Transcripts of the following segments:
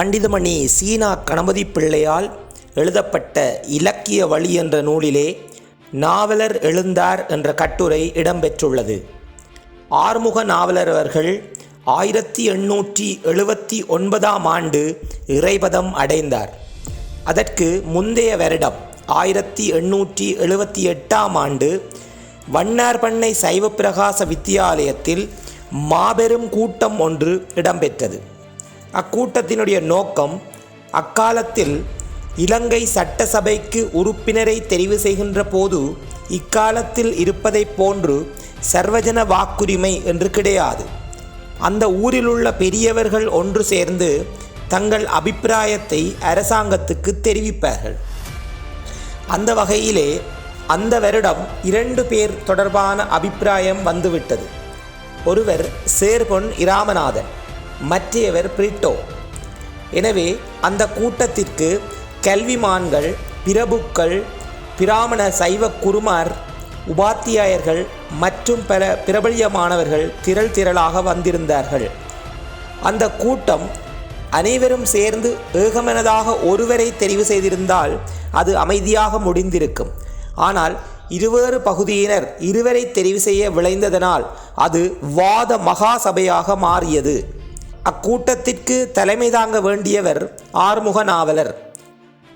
பண்டிதமணி சீனா கணபதி பிள்ளையால் எழுதப்பட்ட இலக்கிய வழி என்ற நூலிலே நாவலர் எழுந்தார் என்ற கட்டுரை இடம்பெற்றுள்ளது. ஆறுமுக நாவலர் அவர்கள் ஆயிரத்தி எண்ணூற்றி எழுபத்தி ஒன்பதாம் ஆண்டு இறைபதம் அடைந்தார். அதற்கு முந்தைய வருடம் ஆயிரத்தி எண்ணூற்றி எழுபத்தி எட்டாம் ஆண்டு வண்ணார்பண்ணை சைவப்பிரகாச வித்தியாலயத்தில் மாபெரும் கூட்டம் ஒன்று இடம்பெற்றது. அக்கூட்டத்தினுடைய நோக்கம் அக்காலத்தில் இலங்கை சட்டசபைக்கு உறுப்பினரை தெரிவு செய்கின்ற போது இக்காலத்தில் இருப்பதைப் போன்று சர்வஜன வாக்குரிமை என்று கிடையாது. அந்த ஊரிலுள்ள பெரியவர்கள் ஒன்று சேர்ந்து தங்கள் அபிப்பிராயத்தை அரசாங்கத்துக்கு தெரிவிப்பார்கள். அந்த வகையிலே அந்த வருடம் இரண்டு பேர் தொடர்பான அபிப்பிராயம் வந்துவிட்டது. ஒருவர் சேர்பொன் இராமநாதன். மற்றையவர் பிரிட்டோ. எனவே அந்த கூட்டத்திற்கு கல்விமான்கள் பிரபுக்கள் பிராமண சைவ குருமார் உபாத்தியாயர்கள் மற்றும் பல பிரபல்யமானவர்கள் திரள் திரளாக வந்திருந்தார்கள். அந்த கூட்டம் அனைவரும் சேர்ந்து ஏகமனதாக ஒருவரை தெரிவு செய்திருந்தால் அது அமைதியாக முடிந்திருக்கும். ஆனால் இருவேறு பகுதியினர் இருவரை தெரிவு செய்ய விளைந்ததனால் அது வாத மகா சபையாக மாறியது. அக்கூட்டத்திற்கு தலைமை தாங்க வேண்டியவர் ஆறுமுக நாவலர்.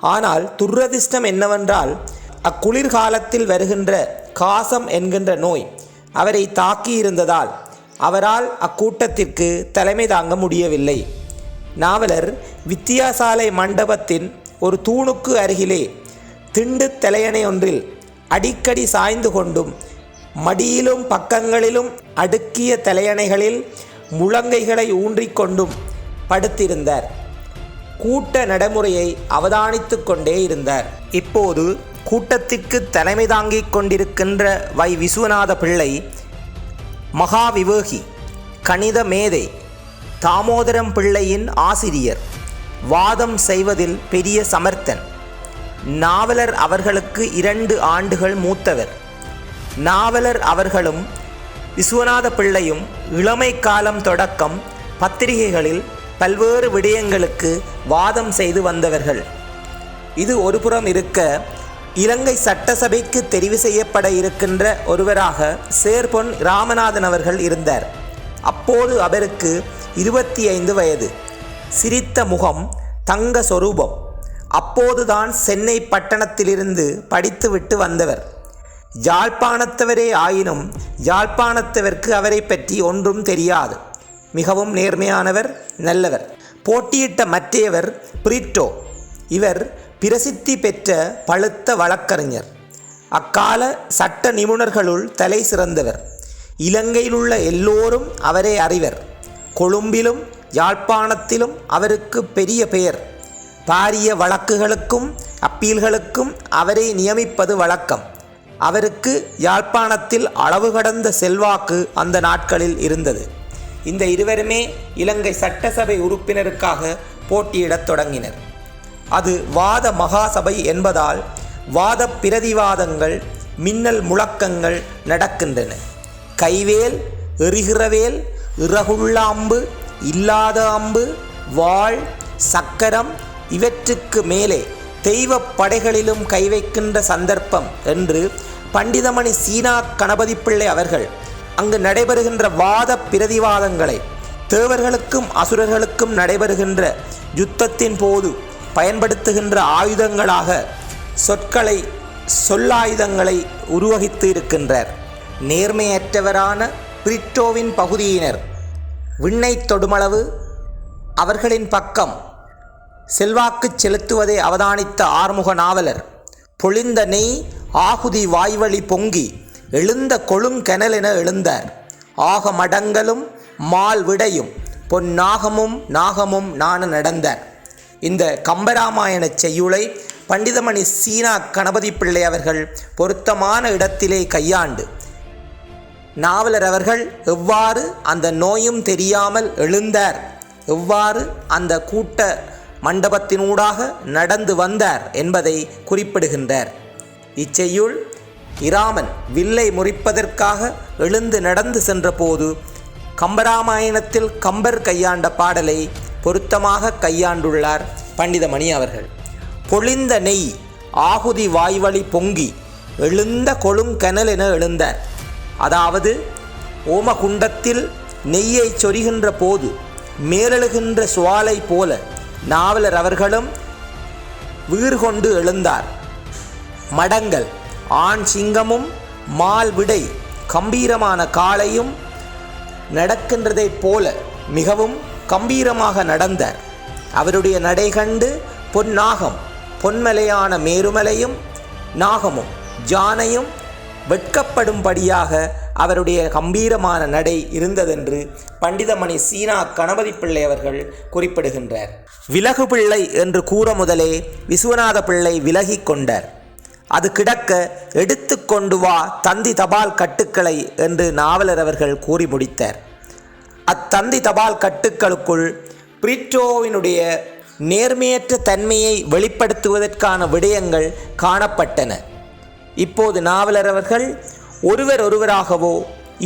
ஆனால் துரதிர்ஷ்டம் என்னவென்றால் அக்குளிர்காலத்தில் வருகின்ற காசம் என்கின்ற நோய் அவரை தாக்கியிருந்ததால் அவரால் அக்கூட்டத்திற்கு தலைமை தாங்க முடியவில்லை. நாவலர் வித்தியாசாலை மண்டபத்தின் ஒரு தூணுக்கு அருகிலே திண்டு தலையணை ஒன்றில் அடிக்கடி சாய்ந்து கொண்டும் மடியிலும் பக்கங்களிலும் அடுக்கிய தலையணைகளில் முழங்கைகளை ஊன்றிக்கொண்டும் படுத்திருந்தார். கூட்ட நடைமுறையை அவதானித்து கொண்டே இருந்தார். இப்போது கூட்டத்திற்கு தலைமை தாங்கிக் கொண்டிருக்கின்ற வை விஸ்வநாத பிள்ளை மகாவிவேகி கணித மேதை தாமோதரம் பிள்ளையின் ஆசிரியர் வாதம் செய்வதில் பெரிய சமர்த்தன் நாவலர் அவர்களுக்கு இரண்டு ஆண்டுகள் மூத்தவர். நாவலர் அவர்களும் விஸ்வநாத பிள்ளையும் இளமை காலம் தொடக்கம் பத்திரிகைகளில் பல்வேறு விடயங்களுக்கு வாதம் செய்து வந்தவர்கள். இது ஒருபுறம் இருக்க இலங்கை சட்டசபைக்கு தெரிவு செய்யப்பட இருக்கின்ற ஒருவராக சேர்பொன் ராமநாதன் அவர்கள் இருந்தார். அப்போது அவருக்கு இருபத்தி ஐந்து வயது. சிரித்த முகம் தங்க சொரூபம். அப்போதுதான் சென்னை பட்டணத்திலிருந்து படித்துவிட்டு வந்தவர். யாழ்ப்பாணத்தவரே ஆயினும் யாழ்ப்பாணத்தவர்க்கு அவரை பற்றி ஒன்றும் தெரியாது. மிகவும் நேர்மையானவர் நல்லவர். போட்டியிட்ட மற்றையவர் பிரிட்டோ. இவர் பிரசித்தி பெற்ற பழுத்த வழக்கறிஞர். அக்கால சட்ட நிபுணர்களுள் தலை சிறந்தவர். இலங்கையிலுள்ள எல்லோரும் அவரை அறிவர். கொழும்பிலும் யாழ்ப்பாணத்திலும் அவருக்கு பெரிய பெயர். பாரிய வழக்குகளுக்கும் அப்பீல்களுக்கும் அவரை நியமிப்பது வழக்கம். அவருக்கு யாழ்ப்பாணத்தில் அளவு கடந்த செல்வாக்கு அந்த நாட்களில் இருந்தது. இந்த இருவருமே இலங்கை சட்டசபை உறுப்பினருக்காக போட்டியிடத் தொடங்கினர். அது வாத மகாசபை என்பதால் வாத பிரதிவாதங்கள் மின்னல் முழக்கங்கள் நடக்கின்றன. கைவேல் எறிகிறவேல் இறகுள்ள அம்பு இல்லாத அம்பு வாழ் சக்கரம் இவற்றுக்கு மேலே தெய்வ படைகளிலும் கை வைக்கின்ற சந்தர்ப்பம் என்று பண்டிதமணி சீனா கணபதி பிள்ளை அவர்கள் அங்கு நடைபெறுகின்ற வாத பிரதிவாதங்களை தேவர்களுக்கும் அசுரர்களுக்கும் நடைபெறுகின்ற யுத்தத்தின் போது பயன்படுத்துகின்ற ஆயுதங்களாக சொற்களை சொல்லாயுதங்களை உருவகித்து இருக்கின்றார். நேர்மையற்றவரான பிரிட்டோவின் பகுதியினர் விண்ணை தொடுமளவு அவர்களின் பக்கம் செல்வாக்கு செலுத்துவதை அவதானித்த ஆறுமுக நாவலர் பொழிந்த நெய் ஆகுதி வாய்வழி பொங்கி எழுந்த கொழுங்கெனல் என எழுந்தார். ஆக மடங்களும் மால் விடையும் பொன்னாகமும் நாகமும் நாண நடந்தார். இந்த கம்பராமாயண செய்யுளை பண்டிதமணி சீனா கணபதி பிள்ளை அவர்கள் பொருத்தமான இடத்திலே கையாண்டு நாவலர் அவர்கள் எவ்வாறு அந்த நோயும் தெரியாமல் எழுந்தார்? எவ்வாறு அந்த கூட்ட மண்டபத்தினூடாக நடந்து வந்தார் என்பதை குறிப்பிடுகின்றார். இச்செய்யுள் இராமன் வில்லை முறிப்பதற்காக எழுந்து நடந்து சென்றபோது கம்பராமாயணத்தில் கம்பர் கையாண்ட பாடலை பொருத்தமாக கையாண்டுள்ளார் பண்டிதமணி அவர்கள். பொழிந்த நெய் ஆகுதி வாய்வழி பொங்கி எழுந்த கொழுங்கனல் என எழுந்தார். அதாவது ஓமகுண்டத்தில் நெய்யை சொரிகின்ற போது மேலெழுகின்ற சுவாலை போல நாவலர் அவர்களும் வீறு கொண்டு எழுந்தார். மடங்கள் ஆண் சிங்கமும் மால் விடை கம்பீரமான காளையும் நடக்கின்றதைப் போல மிகவும் கம்பீரமாக நடந்தார். அவருடைய நடை கண்டு பொன்னாகம் பொன்மலையான மேருமலையும் நாகமும் ஜானையும் வெட்கப்படும்படியாக அவருடைய கம்பீரமான நடை இருந்ததென்று பண்டிதமணி சீனா கணபதி பிள்ளை அவர்கள் குறிப்பிடுகின்றார். விலகு பிள்ளை என்று கூற முதலே விஸ்வநாத பிள்ளை விலகிக் கொண்டார். அது கிடக்க எடுத்து கொண்டு வா தந்தி தபால் கட்டுக்களை என்று நாவலர் அவர்கள் கூறி முடித்தார். அத்தந்தி தபால் கட்டுக்களுக்குள் பிரிட்டோவினுடைய நேர்மையற்ற தன்மையை வெளிப்படுத்துவதற்கான விடயங்கள் காணப்பட்டன. இப்போது நாவலர் அவர்கள் ஒருவர் ஒருவராகவோ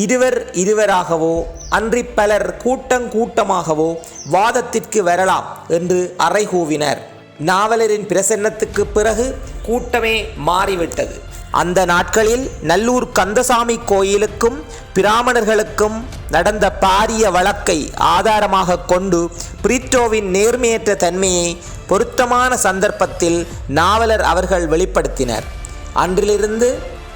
இருவர் இருவராகவோ அன்றி பலர் கூட்டங் கூட்டமாகவோ வாதத்திற்கு வரலாம் என்று அறைகூவினர் நாவலரின் பிரசன்னத்துக்கு பிறகு கூட்டமே மாறிவிட்டது. அந்த நாட்களில் நல்லூர் கந்தசாமி கோயிலுக்கும் பிராமணர்களுக்கும் நடந்த பாரிய வழக்கை ஆதாரமாக கொண்டு பிரிட்டோவின் நேர்மையற்ற தன்மையை பொருத்தமான சந்தர்ப்பத்தில் நாவலர் அவர்கள் வெளிப்படுத்தினர். அன்றிலிருந்து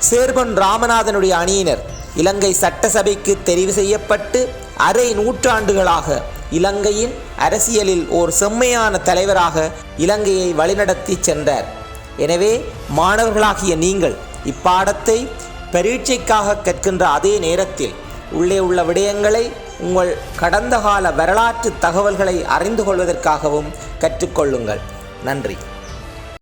சேர்பன் ராமநாதனுடைய அணியினர் இலங்கை சட்டசபைக்கு தெரிவு செய்யப்பட்டு அரை நூற்றாண்டுகளாக இலங்கையின் அரசியலில் ஓர் செம்மையான தலைவராக இலங்கையை வழிநடத்தி சென்றார். எனவே மாணவர்களாகிய நீங்கள் இப்பாடத்தை பரீட்சைக்காக கற்கின்ற அதே நேரத்தில் உள்ளே உள்ள விடயங்களை உங்கள் கடந்த கால வரலாற்று தகவல்களை அறிந்து கொள்வதற்காகவும் கற்றுக்கொள்ளுங்கள். நன்றி.